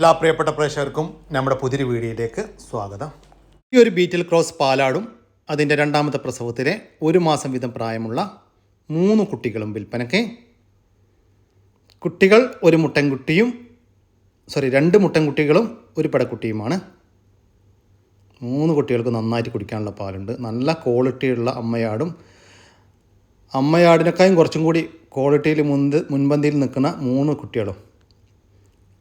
എല്ലാ പ്രിയപ്പെട്ട പ്രേക്ഷകർക്കും നമ്മുടെ പുതിയൊരു വീഡിയോയിലേക്ക് സ്വാഗതം. ഈ ഒരു ബീറ്റിൽ ക്രോസ് പാലാടും അതിന്റെ രണ്ടാമത്തെ പ്രസവത്തിലെ ഒരു മാസം വീതം പ്രായമുള്ള മൂന്ന് കുട്ടികളും വിൽപ്പനയ്ക്ക്. കുട്ടികൾ ഒരു മുട്ടൻകുട്ടിയും സോറി രണ്ട് മുട്ടൻകുട്ടികളും ഒരു പടക്കുട്ടിയുമാണ്. മൂന്ന് കുട്ടികൾക്ക് നന്നായിട്ട് കുടിക്കാനുള്ള പാലുണ്ട്. നല്ല ക്വാളിറ്റിയുള്ള അമ്മയാടും. അമ്മയാടിനേക്കാളും കുറച്ചും കൂടി ക്വാളിറ്റിയിൽ മുൻപ് മുൻപന്തിയിൽ നിൽക്കുന്ന മൂന്ന് കുട്ടികളും.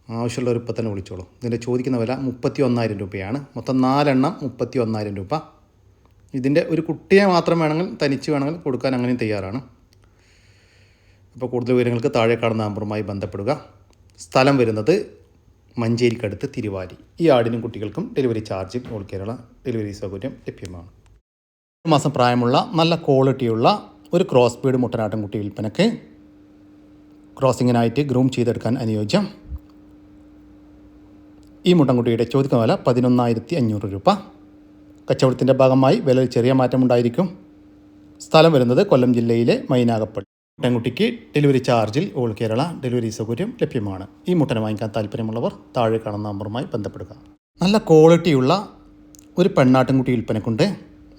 ആവശ്യമുള്ള ഒരു ഇപ്പം തന്നെ വിളിച്ചോളൂ. ഇതിന്റെ ചോദിക്കുന്ന വില മുപ്പത്തി ഒന്നായിരം രൂപയാണ്. മൊത്തം നാലെണ്ണം മുപ്പത്തി ഒന്നായിരം രൂപ. ഇതിന്റെ ഒരു കുട്ടിയെ മാത്രം വേണമെങ്കിൽ തനിച്ച് വേണമെങ്കിൽ കൊടുക്കാൻ അങ്ങനെയും തയ്യാറാണ്. അപ്പോൾ കൂടുതൽ വിവരങ്ങൾക്ക് താഴെ കാണുന്ന നമ്പറുമായി ബന്ധപ്പെടുക. സ്ഥലം വരുന്നത് മഞ്ചേരിക്കടുത്ത് തിരുവാലി ഈ ആടിനും കുട്ടികൾക്കും delivery charge all Kerala delivery സൗകര്യം ലഭ്യമാണ്. ഒരു മാസം പ്രായമുള്ള നല്ല ക്വാളിറ്റിയുള്ള ഒരു ക്രോസ് ബീഡ് മുട്ടനാട്ടൻ കുട്ടി വിൽപ്പനക്ക് ക്രോസിങ്ങിനായിട്ട് ഗ്രൂം ചെയ്തെടുക്കാൻ അനുയോജ്യം. ഈ മുട്ടൻകുട്ടിയുടെ ചോദിക്കുന്ന വില പതിനൊന്നായിരത്തി അഞ്ഞൂറ് രൂപ. കച്ചവടത്തിന്റെ ഭാഗമായി വിലയിൽ ചെറിയ മാറ്റമുണ്ടായിരിക്കും സ്ഥലം വരുന്നത് കൊല്ലം ജില്ലയിലെ മൈനാകപ്പള്ളി മുട്ടൻകുട്ടിക്ക് ഡെലിവറി ചാർജിൽ ഓൾ കേരള ഡെലിവറി സൗകര്യം ലഭ്യമാണ്. ഈ മുട്ടനെ വാങ്ങിക്കാൻ താല്പര്യമുള്ളവർ താഴെ കാണുന്ന നമ്പറുമായി ബന്ധപ്പെടുക. നല്ല ക്വാളിറ്റിയുള്ള ഒരു പെണ്ണാട്ടിൻകുട്ടി വിൽപ്പനക്കുണ്ട്.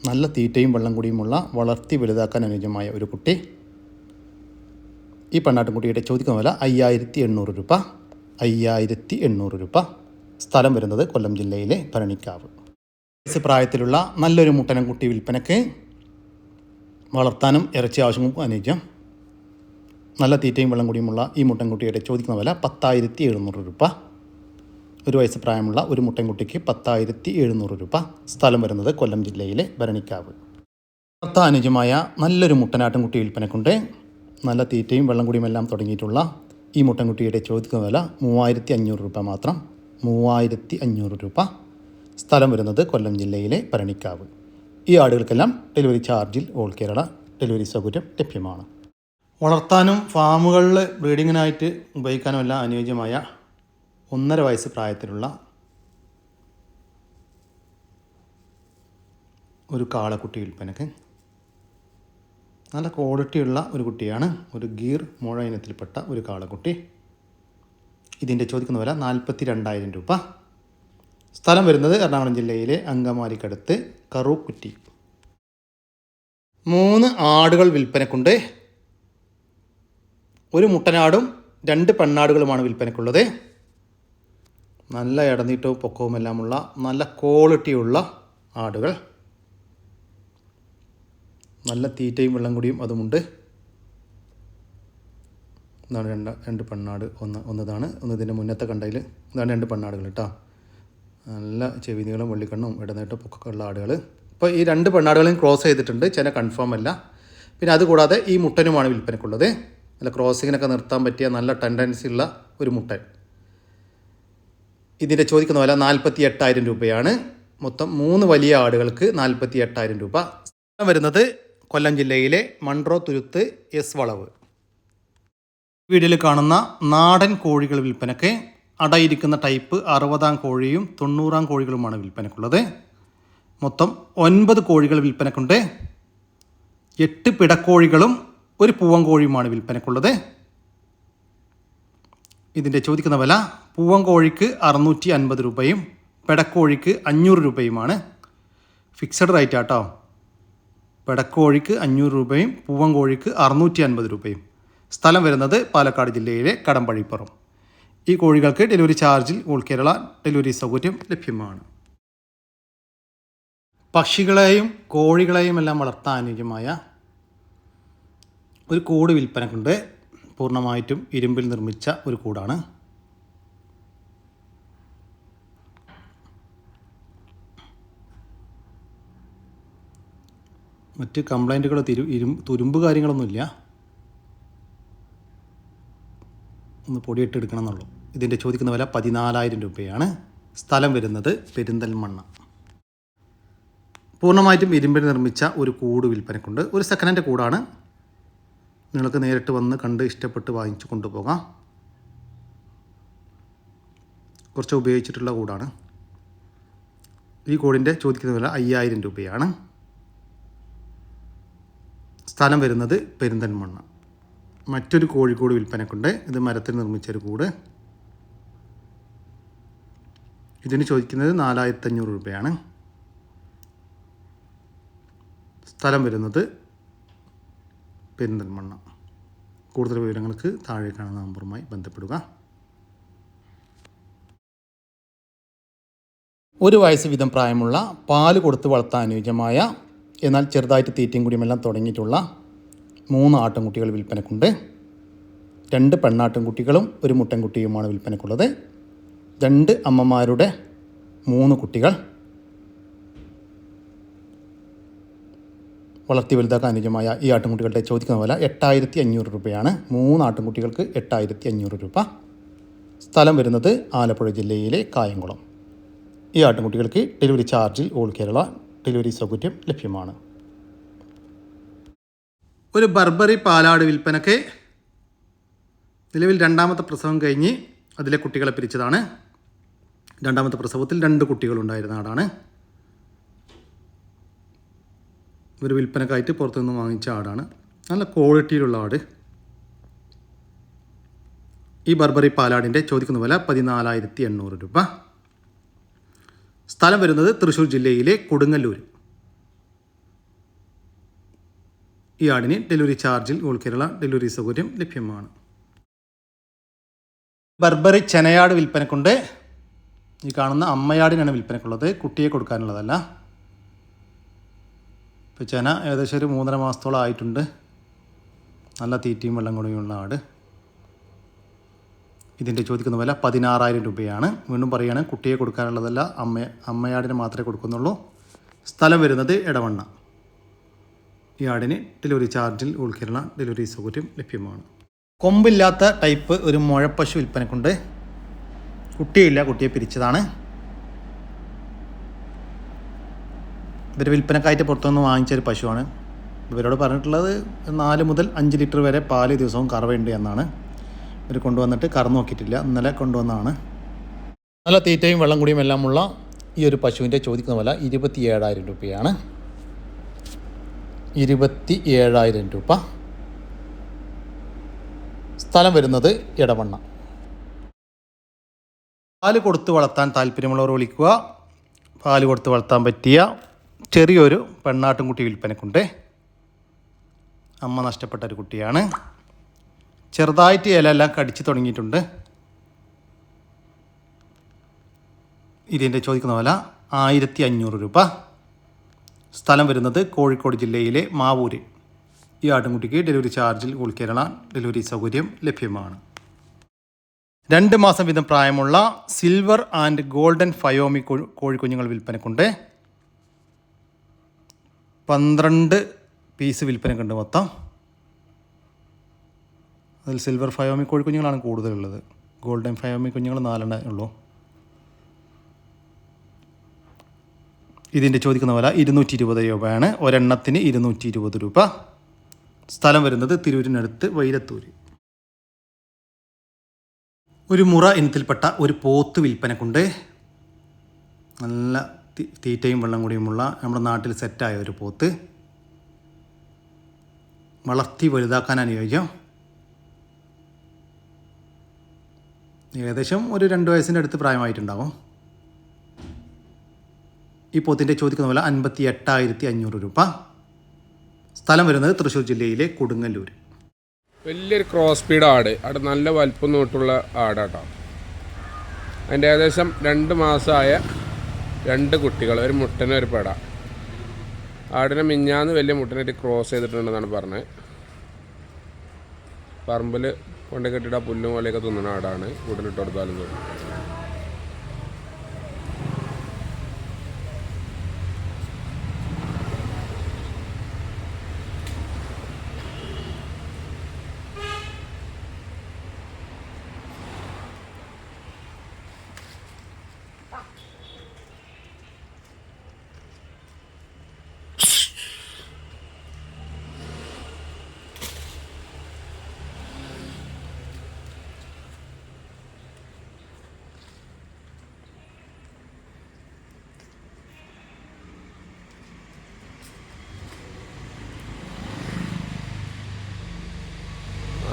നല്ല തീറ്റയും വെള്ളം കൂടിയുമുള്ള വളർത്തി വലുതാക്കാൻ അനുയോജ്യമായ ഒരു കുട്ടി. ഈ പെണ്ണാട്ടിൻകുട്ടിയുടെ ചോദിക്കുന്ന വില അയ്യായിരത്തി എണ്ണൂറ് രൂപ. അയ്യായിരത്തി എണ്ണൂറ് രൂപ. സ്ഥലം വരുന്നത് കൊല്ലം ജില്ലയിലെ ഭരണിക്കാവ്. വയസ്സ് പ്രായത്തിലുള്ള നല്ലൊരു മുട്ടനം കുട്ടി വിൽപ്പനയ്ക്ക് വളർത്താനും ഇറച്ചി ആവശ്യങ്ങൾക്കും അനുയോജ്യം. നല്ല തീറ്റയും വെള്ളം കൂടിയുമുള്ള ഈ മുട്ടൻകുട്ടിയുടെ ചോദിക്കുന്ന വില പത്തായിരത്തി എഴുന്നൂറ് രൂപ. ഒരു വയസ്സ് പ്രായമുള്ള ഒരു മുട്ടൻകുട്ടിക്ക് പത്തായിരത്തി എഴുന്നൂറ് രൂപ സ്ഥലം വരുന്നത് കൊല്ലം ജില്ലയിലെ ഭരണിക്കാവ്. വളർത്താൻ അനുജമായ നല്ലൊരു മുട്ടനാട്ടൻകുട്ടി വിൽപ്പനക്കുണ്ട്. നല്ല തീറ്റയും വെള്ളം കുടിയുമെല്ലാം തുടങ്ങിയിട്ടുള്ള ഈ മുട്ടൻകുട്ടിയുടെ ചോദിക്കുന്ന വില മൂവായിരത്തി അഞ്ഞൂറ് രൂപ മാത്രം. മൂവായിരത്തി അഞ്ഞൂറ് രൂപ സ്ഥലം വരുന്നത് കൊല്ലം ജില്ലയിലെ പരണിക്കാവ് ഈ ആടുകൾക്കെല്ലാം ഡെലിവറി ചാർജിൽ ഓൾ കേരള ഡെലിവറി സൗകര്യം ലഭ്യമാണ്. വളർത്താനും ഫാമുകളിൽ ബ്രീഡിങ്ങിനായിട്ട് ഉപയോഗിക്കാനും എല്ലാം അനുയോജ്യമായ ഒന്നര വയസ്സ് പ്രായത്തിലുള്ള ഒരു കാളക്കുട്ടി വിൽപ്പനക്ക് നല്ല ക്വാളിറ്റിയുള്ള ഒരു കുട്ടിയാണ്. ഒരു ഗീർ മുഴ ഇനത്തിൽപ്പെട്ട ഒരു കാളക്കുട്ടി. ഇതിന്റെ ചോദിക്കുന്ന വില നാൽപ്പത്തി രണ്ടായിരം രൂപ. സ്ഥലം വരുന്നത് എറണാകുളം ജില്ലയിലെ അങ്കമാലിക്കടുത്ത് കറൂക്കുറ്റി മൂന്ന് ആടുകൾ വിൽപ്പനക്കുണ്ട്. ഒരു മുട്ടനാടും രണ്ട് പെണ്ണാടുകളുമാണ് വിൽപ്പനക്കുള്ളത്. നല്ല ഇടനീട്ടവും പൊക്കവും എല്ലാമുള്ള നല്ല ക്വാളിറ്റിയുള്ള ആടുകൾ. നല്ല തീറ്റയും വെള്ളം കൂടിയും അതുമുണ്ട്. ഇതാണ് രണ്ട് രണ്ട് പെണ്ണാട് ഒന്ന് ഒന്നതാണ്. ഒന്ന് ഇതിന്റെ മുന്നത്തെ കണ്ടയിൽ ഇതാണ് രണ്ട് പെണ്ണാടുകൾ കേട്ടോ നല്ല ചെവി നീളം വെള്ളിക്കണ്ണും ഇടനേട്ട് പൊക്കൊക്കെ ഉള്ള ആടുകൾ ഇപ്പോൾ ഈ രണ്ട് പെണ്ണാടുകളെയും ക്രോസ് ചെയ്തിട്ടുണ്ട്. ചില കൺഫേം അല്ല. പിന്നെ അതുകൂടാതെ ഈ മുട്ടനുമാണ് വിൽപ്പനക്കുള്ളത്. നല്ല ക്രോസിങ്ങിനൊക്കെ നിർത്താൻ പറ്റിയ നല്ല ടെൻഡൻസി ഉള്ള ഒരു മുട്ടൻ. ഇതിന്റെ ചോദിക്കുന്ന വില നാൽപ്പത്തി എട്ടായിരം രൂപയാണ്. മൊത്തം മൂന്ന് വലിയ ആടുകൾക്ക് നാൽപ്പത്തി എട്ടായിരം രൂപ. വരുന്നത് കൊല്ലം ജില്ലയിലെ മൺട്രോ തുരുത്ത് എസ് വളവ്. വീഡിയോയിൽ കാണുന്ന നാടൻ കോഴികൾ വിൽപ്പനയ്ക്ക് അടയിരിക്കുന്ന ടൈപ്പ് അറുപതാം കോഴിയും തൊണ്ണൂറാം കോഴികളുമാണ് വിൽപ്പനക്കുള്ളത്. മൊത്തം ഒൻപത് കോഴികൾ വിൽപ്പനക്കുണ്ട്. എട്ട് പിടക്കോഴികളും ഒരു പൂവൻ കോഴിയുമാണ് വിൽപ്പനക്കുള്ളത്. ഇതിന്റെ ചോദിക്കുന്ന വില പൂവൻ കോഴിക്ക് അറുന്നൂറ്റി അൻപത് രൂപയും പെടക്കോഴിക്ക് അഞ്ഞൂറ് രൂപയുമാണ്. ഫിക്സഡ് റേറ്റ് ആട്ടോ പെടക്കോഴിക്ക് അഞ്ഞൂറ് രൂപയും പൂവൻ കോഴിക്ക് അറുന്നൂറ്റി അൻപത് രൂപയും. സ്ഥലം വരുന്നത് പാലക്കാട് ജില്ലയിലെ കടമ്പഴിപ്പുറം. ഈ കോഴികൾക്ക് ഡെലിവറി ചാർജിൽ ഓൾ കേരള ഡെലിവറി സൗകര്യം ലഭ്യമാണ്. പക്ഷികളെയും കോഴികളെയും എല്ലാം വളർത്താൻ അനുയോജ്യമായ ഒരു കൂട് വിൽപ്പനക്കുണ്ട്. പൂർണമായിട്ടും ഇരുമ്പിൽ നിർമ്മിച്ച ഒരു കൂടാണ്. മറ്റ് കംപ്ലൈന്റുകളോ തിരു ഇരു തുരുമ്പ് കാര്യങ്ങളൊന്നുമില്ല. ഒന്ന് പൊടിയിട്ട് എടുക്കണം എന്നുള്ളൂ. ഇതിന്റെ ചോദിക്കുന്ന വില പതിനാലായിരം രൂപയാണ്. സ്ഥലം വരുന്നത് പെരിന്തൽമണ്ണ. പൂർണമായിട്ടും ഇരുമ്പിൽ നിർമ്മിച്ച ഒരു കൂട് വിൽപ്പനക്കുണ്ട്. ഒരു സെക്കൻഡ് ഹാൻഡ് കൂടാണ്. നിങ്ങൾക്ക് നേരിട്ട് വന്ന് കണ്ട് ഇഷ്ടപ്പെട്ട് വാങ്ങിച്ചു കൊണ്ടുപോകാം. കുറച്ച് ഉപയോഗിച്ചിട്ടുള്ള കൂടാണ്. ഈ കൂടിന്റെ ചോദിക്കുന്ന വില അയ്യായിരം രൂപയാണ്. സ്ഥലം വരുന്നത് പെരിന്തൽമണ്ണ. മറ്റൊരു കോഴിക്കൂട് വിൽപ്പനക്കുണ്ട്. ഇത് മരത്തിൽ നിർമ്മിച്ച ഒരു കൂട്. ഇതിന് ചോദിക്കുന്നത് നാലായിരത്തി അഞ്ഞൂറ് രൂപയാണ്. സ്ഥലം വരുന്നത് പെരിന്തൽമണ്ണ. കൂടുതൽ വിവരങ്ങൾക്ക് താഴെ കാണുന്ന നമ്പറുമായി ബന്ധപ്പെടുക. ഒരു വയസ്സ് വീതം പ്രായമുള്ള പാൽ കൊടുത്ത് വളർത്താൻ അനുയോജ്യമായ എന്നാൽ ചെറുതായിട്ട് തീറ്റയും കുടിയുമെല്ലാം തുടങ്ങിയിട്ടുള്ള മൂന്ന് ആട്ടിൻകുട്ടികൾ വിൽപ്പനക്കുണ്ട്. രണ്ട് പെണ്ണാട്ടിൻകുട്ടികളും ഒരു മുട്ടൻകുട്ടിയുമാണ് വിൽപ്പനക്കുള്ളത്. രണ്ട് അമ്മമാരുടെ മൂന്ന് കുട്ടികൾ. വളർത്തി വലുതാക്കാൻ അനുജമായ ഈ ആട്ടിൻകുട്ടികളുടെ ചോദിക്കുന്ന വില എട്ടായിരത്തി അഞ്ഞൂറ് രൂപയാണ്. മൂന്ന് ആട്ടിൻകുട്ടികൾക്ക് എട്ടായിരത്തി അഞ്ഞൂറ് രൂപ. സ്ഥലം വരുന്നത് ആലപ്പുഴ ജില്ലയിലെ കായംകുളം. ഈ ആട്ടിൻകുട്ടികൾക്ക് ഡെലിവറി ചാർജിൽ ഓൾ കേരള ഡെലിവറി സൗകര്യം ലഭ്യമാണ്. ഒരു ബർബറി പാലാട് വിൽപ്പനക്ക് നിലവിൽ രണ്ടാമത്തെ പ്രസവം കഴിഞ്ഞ് അതിലെ കുട്ടികളെ പിരിച്ചതാണ്. രണ്ടാമത്തെ പ്രസവത്തിൽ രണ്ട് കുട്ടികളുണ്ടായിരുന്ന ആടാണ് ഒരു വിൽപ്പനക്കായിട്ട് പുറത്തുനിന്ന് വാങ്ങിച്ച ആടാണ്. നല്ല ക്വാളിറ്റിയിലുള്ള ആട്. ഈ ബർബറി പാലാടിന്റെ ചോദിക്കുന്ന വില പതിനാലായിരത്തി എണ്ണൂറ് രൂപ. സ്ഥലം വരുന്നത് തൃശ്ശൂർ ജില്ലയിലെ കൊടുങ്ങല്ലൂർ ഈ ആടിന് ഡെലിവറി ചാർജിൽ ഓൾ കേരള ഡെലിവറി സൗകര്യം ലഭ്യമാണ്. ബർബറി ചെനയാട് വിൽപ്പനക്കുണ്ട്. ഈ കാണുന്ന അമ്മയാടിനാണ് വിൽപ്പനക്കുള്ളത്. കുട്ടിയെ കൊടുക്കാനുള്ളതല്ല. ഇപ്പോൾ ചെന ഏകദേശം ഒരു മൂന്നര മാസത്തോളം ആയിട്ടുണ്ട്. നല്ല തീറ്റയും വെള്ളം കൂടിയുള്ള ആട്. ഇതിന്റെ ചോദിക്കുന്ന വില പതിനാറായിരം രൂപയാണ്. വീണ്ടും പറയുകയാണ് കുട്ടിയെ കൊടുക്കാനുള്ളതല്ല അമ്മ അമ്മയാടിന് മാത്രമേ കൊടുക്കുന്നുള്ളൂ. സ്ഥലം വരുന്നത് ഇടവണ്ണ ആടിന് ഡെലിവറി ചാർജിൽ ഉൾക്കേരള ഡെലിവറി സൗകര്യം ലഭ്യമാണ്. കൊമ്പില്ലാത്ത ടൈപ്പ് ഒരു മുഴപ്പശു വിൽപ്പനക്കുണ്ട്. കുട്ടിയില്ല കുട്ടിയെ പിരിച്ചതാണ്. ഇവർ വിൽപ്പനക്കായിട്ട് പുറത്തുനിന്ന് വാങ്ങിച്ച ഒരു പശുവാണ്. ഇവരോട് പറഞ്ഞിട്ടുള്ളത് നാല് മുതൽ അഞ്ച് ലിറ്റർ വരെ പാൽ ദിവസവും കറവുണ്ട് എന്നാണ്. ഇവർ കൊണ്ടുവന്നിട്ട് കറന്നു നോക്കിയിട്ടില്ല. ഇന്നലെ കൊണ്ടുവന്നതാണ്. നല്ല തീറ്റയും വെള്ളം കുടിയും എല്ലാമുള്ള ഈ ഒരു പശുവിന്റെ ചോദിക്കുന്ന വില ഇരുപത്തി ഏഴായിരം രൂപയാണ്. ഇരുപത്തി ഏഴായിരം രൂപ. സ്ഥലം വരുന്നത് ഇടവണ്ണ പാൽ കൊടുത്ത് വളർത്താൻ താല്പര്യമുള്ളവർ വിളിക്കുക. പാൽ കൊടുത്ത് വളർത്താൻ പറ്റിയ ചെറിയൊരു പെണ്ണാട്ടുംകുട്ടി വിൽപ്പനക്കുണ്ട്. അമ്മ നഷ്ടപ്പെട്ട ഒരു കുട്ടിയാണ്. ചെറുതായിട്ട് ഇലയെല്ലാം കടിച്ചു തുടങ്ങിയിട്ടുണ്ട്. ഇതിന്റെ ചോദിക്കുന്ന വില ആയിരത്തി അഞ്ഞൂറ് രൂപ. സ്ഥലം വരുന്നത് കോഴിക്കോട് ജില്ലയിലെ മാവൂര് ഈ ആട്ടുംകുട്ടിക്ക് ഡെലിവറി ചാർജിൽ ഓൾ കേരള ഡെലിവറി സൗകര്യം ലഭ്യമാണ്. രണ്ട് മാസം വീതം പ്രായമുള്ള സിൽവർ ആൻഡ് ഗോൾഡൻ ഫയോമി കോഴിക്കുഞ്ഞുങ്ങൾ വിൽപ്പനക്കുണ്ട്. പന്ത്രണ്ട് പീസ് വിൽപ്പനക്കുണ്ട് മൊത്തം. അതിൽ സിൽവർ ഫയോമി കോഴിക്കുഞ്ഞുങ്ങളാണ് കൂടുതലുള്ളത്. ഗോൾഡൻ ഫയോമി കുഞ്ഞുങ്ങൾ നാലെണ്ണേ ഉള്ളൂ. ഇതിന്റെ ചോദിക്കുന്ന വില ഇരുന്നൂറ്റി ഇരുപത് രൂപയാണ്. ഒരെണ്ണത്തിന് ഇരുന്നൂറ്റി ഇരുപത് രൂപ. സ്ഥലം വരുന്നത് തിരൂരിനടുത്ത് വൈരത്തൂര്. ഒരു മുറ ഇനത്തിൽപ്പെട്ട ഒരു പോത്ത് വിൽപ്പനക്കുണ്ട്. നല്ല തീറ്റയും വെള്ളം കൂടിയുമുള്ള നമ്മുടെ നാട്ടിൽ സെറ്റായ ഒരു പോത്ത്. വളർത്തി വലുതാക്കാൻ അനുയോജ്യം. ഏകദേശം ഒരു രണ്ട് വയസ്സിന്റെ അടുത്ത് പ്രായമായിട്ടുണ്ടാവും. ഈ പോത്തിന്റെ ചോദിക്കുന്ന പോലെ അൻപത്തി എട്ടായിരത്തി അഞ്ഞൂറ് രൂപ. സ്ഥലം വരുന്നത് തൃശ്ശൂർ ജില്ലയിലെ കൊടുങ്ങല്ലൂർ. വലിയൊരു ക്രോസ് സ്പീഡ് ആട്. അവിടെ നല്ല വലുപ്പം നോട്ടുള്ള ആടാട്ടോ. അതിന്റെ ഏകദേശം രണ്ട് മാസമായ രണ്ട് കുട്ടികൾ ഒരു മുട്ടനും ഒരു പെട. ആടിനെ മിഞ്ഞാന്ന് വലിയ മുട്ടനായിട്ട് ക്രോസ് ചെയ്തിട്ടുണ്ടെന്നാണ് പറഞ്ഞത്. പറമ്പിൽ കൊണ്ട് കെട്ടിയിട്ട് ആ പുല്ലും പോലെയൊക്കെ തിന്നുന്ന ആടാണ്. കൂട്ടിലിട്ട് കൊടുത്താലും തോന്നും.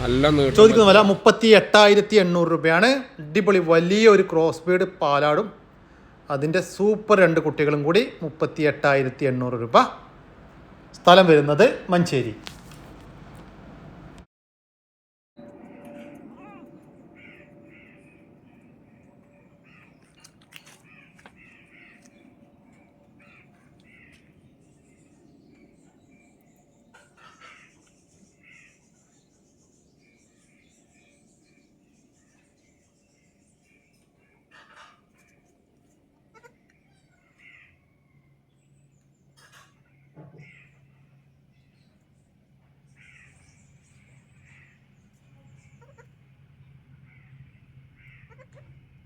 നല്ല ചോദിക്കുന്ന മുപ്പത്തി എട്ടായിരത്തി എണ്ണൂറ് രൂപയാണ്. അടിപൊളി വലിയ ഒരു ക്രോസ് ബീഡ് പാലാടും. അതിന്റെ സൂപ്പർ രണ്ട് കുട്ടികളും കൂടി മുപ്പത്തി എട്ടായിരത്തി എണ്ണൂറ് രൂപ സ്ഥലം വരുന്നത് മഞ്ചേരി.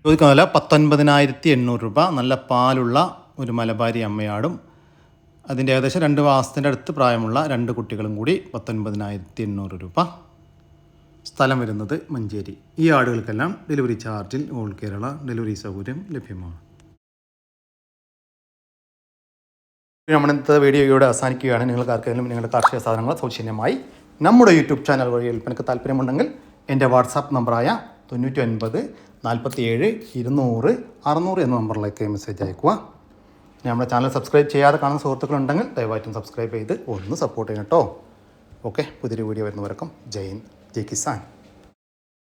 ചോദിക്കുന്ന വില പത്തൊൻപതിനായിരത്തി എണ്ണൂറ് രൂപ നല്ല പാലുള്ള ഒരു മലബാരി അമ്മയാടും. അതിന്റെ ഏകദേശം രണ്ട് മാസത്തിന്റെ അടുത്ത് പ്രായമുള്ള രണ്ട് കുട്ടികളും കൂടി പത്തൊൻപതിനായിരത്തി എണ്ണൂറ് രൂപ. സ്ഥലം വരുന്നത് മഞ്ചേരി. ഈ ആടുകൾക്കെല്ലാം ഡെലിവറി ചാർജിൽ ഓൾ കേരള ഡെലിവറി സൗകര്യം ലഭ്യമാണ്. നമ്മുടെ ഇന്നത്തെ വീഡിയോ ഇവിടെ അവസാനിക്കുകയാണ്. നിങ്ങൾക്ക് ആർക്കെങ്കിലും നിങ്ങളുടെ കാർഷിക സാധനങ്ങൾ സൗജന്യമായി നമ്മുടെ യൂട്യൂബ് ചാനൽ വഴി വിൽപ്പനക്ക് താല്പര്യമുണ്ടെങ്കിൽ എന്റെ വാട്സാപ്പ് നമ്പറായ തൊണ്ണൂറ്റി ഒൻപത് നാൽപ്പത്തി ഏഴ് ഇരുന്നൂറ് അറുന്നൂറ് എന്ന നമ്പറിലേക്ക് മെസ്സേജ് അയക്കുക. നമ്മുടെ ചാനൽ സബ്സ്ക്രൈബ് ചെയ്യാതെ കാണുന്ന സുഹൃത്തുക്കളുണ്ടെങ്കിൽ ദയവായിട്ടും സബ്സ്ക്രൈബ് ചെയ്ത് ഒന്ന് സപ്പോർട്ട് ചെയ്യണം കേട്ടോ. ഓക്കെ പുതിയൊരു വീഡിയോ വരുന്നവർക്കും ജയ് ഹിന്ദ് ജയ് കിസാൻ.